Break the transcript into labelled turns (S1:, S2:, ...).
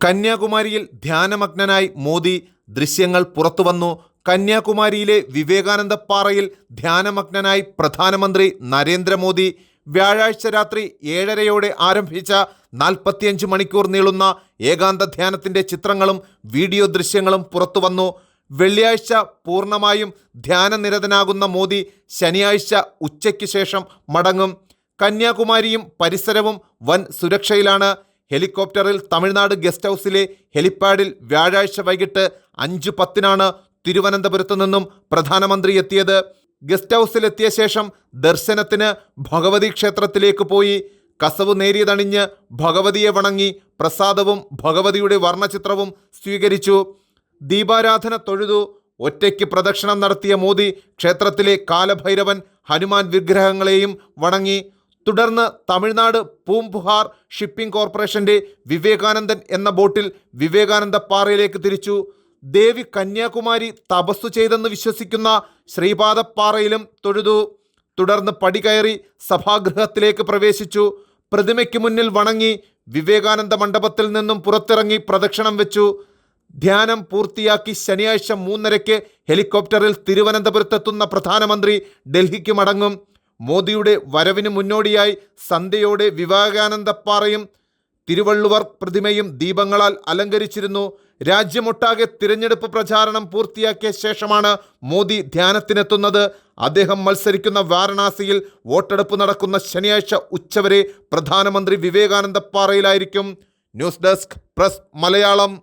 S1: കന്യാകുമാരിയിൽ ധ്യാനമഗ്നനായി മോദി ദൃശ്യങ്ങൾ പുറത്തുവന്നു. കന്യാകുമാരിയിലെ വിവേകാനന്ദ പാറയിൽ ധ്യാനമഗ്നനായി പ്രധാനമന്ത്രി നരേന്ദ്രമോദി വ്യാഴാഴ്ച രാത്രി ഏഴരയോടെ ആരംഭിച്ച നാൽപ്പത്തിയഞ്ച് മണിക്കൂർ നീളുന്ന ഏകാന്ത ധ്യാനത്തിന്റെ ചിത്രങ്ങളും വീഡിയോ ദൃശ്യങ്ങളും പുറത്തുവന്നു. വെള്ളിയാഴ്ച പൂർണമായും ധ്യാനനിരതനാകുന്ന മോദി ശനിയാഴ്ച ഉച്ചയ്ക്ക് ശേഷം മടങ്ങും. കന്യാകുമാരിയും പരിസരവും വൻ സുരക്ഷയിലാണ്. ഹെലികോപ്റ്ററിൽ തമിഴ്നാട് ഗസ്റ്റ് ഹൗസിലെ ഹെലിപ്പാഡിൽ വ്യാഴാഴ്ച വൈകിട്ട് അഞ്ച് പത്തിനാണ് തിരുവനന്തപുരത്ത് നിന്നും പ്രധാനമന്ത്രി എത്തിയത്. ഗസ്റ്റ് ഹൗസിലെത്തിയ ശേഷം ദർശനത്തിന് ഭഗവതി ക്ഷേത്രത്തിലേക്ക് പോയി. കസവ് നേരിയതണിഞ്ഞ് ഭഗവതിയെ വണങ്ങി പ്രസാദവും ഭഗവതിയുടെ വർണചിത്രവും സ്വീകരിച്ചു. ദീപാരാധന തൊഴുതു. ഒറ്റയ്ക്ക് പ്രദക്ഷിണം നടത്തിയ മോദി ക്ഷേത്രത്തിലെ കാലഭൈരവൻ ഹനുമാൻ വിഗ്രഹങ്ങളെയും വണങ്ങി. തുടർന്ന് തമിഴ്നാട് പൂമ്പുഹാർ ഷിപ്പിംഗ് കോർപ്പറേഷന്റെ വിവേകാനന്ദൻ എന്ന ബോട്ടിൽ വിവേകാനന്ദ പാറയിലേക്ക് തിരിച്ചു. ദേവി കന്യാകുമാരി തപസ്സു ചെയ്തെന്ന് വിശ്വസിക്കുന്ന ശ്രീപാദപ്പാറയിലും തൊഴുതു. തുടർന്ന് പടി കയറി സഭാഗൃഹത്തിലേക്ക് പ്രവേശിച്ചു. പ്രതിമയ്ക്ക് മുന്നിൽ വണങ്ങി വിവേകാനന്ദ മണ്ഡപത്തിൽ നിന്നും പുറത്തിറങ്ങി പ്രദക്ഷിണം വെച്ചു. ധ്യാനം പൂർത്തിയാക്കി ശനിയാഴ്ച മൂന്നരയ്ക്ക് ഹെലികോപ്റ്ററിൽ തിരുവനന്തപുരത്തെത്തുന്ന പ്രധാനമന്ത്രി ഡൽഹിക്ക് മടങ്ങും. മോദിയുടെ വരവിന് മുന്നോടിയായി സന്ധ്യയോടെ വിവേകാനന്ദപ്പാറയും തിരുവള്ളുവർ പ്രതിമയും ദീപങ്ങളാൽ അലങ്കരിച്ചിരുന്നു. രാജ്യമൊട്ടാകെ തിരഞ്ഞെടുപ്പ് പ്രചാരണം പൂർത്തിയാക്കിയ ശേഷമാണ് മോദി ധ്യാനത്തിനെത്തുന്നത്. അദ്ദേഹം മത്സരിക്കുന്ന വാരണാസിയിൽ വോട്ടെടുപ്പ് നടക്കുന്ന ശനിയാഴ്ച ഉച്ചവരെ പ്രധാനമന്ത്രി വിവേകാനന്ദപ്പാറയിലായിരിക്കും
S2: news desk press Malayalam.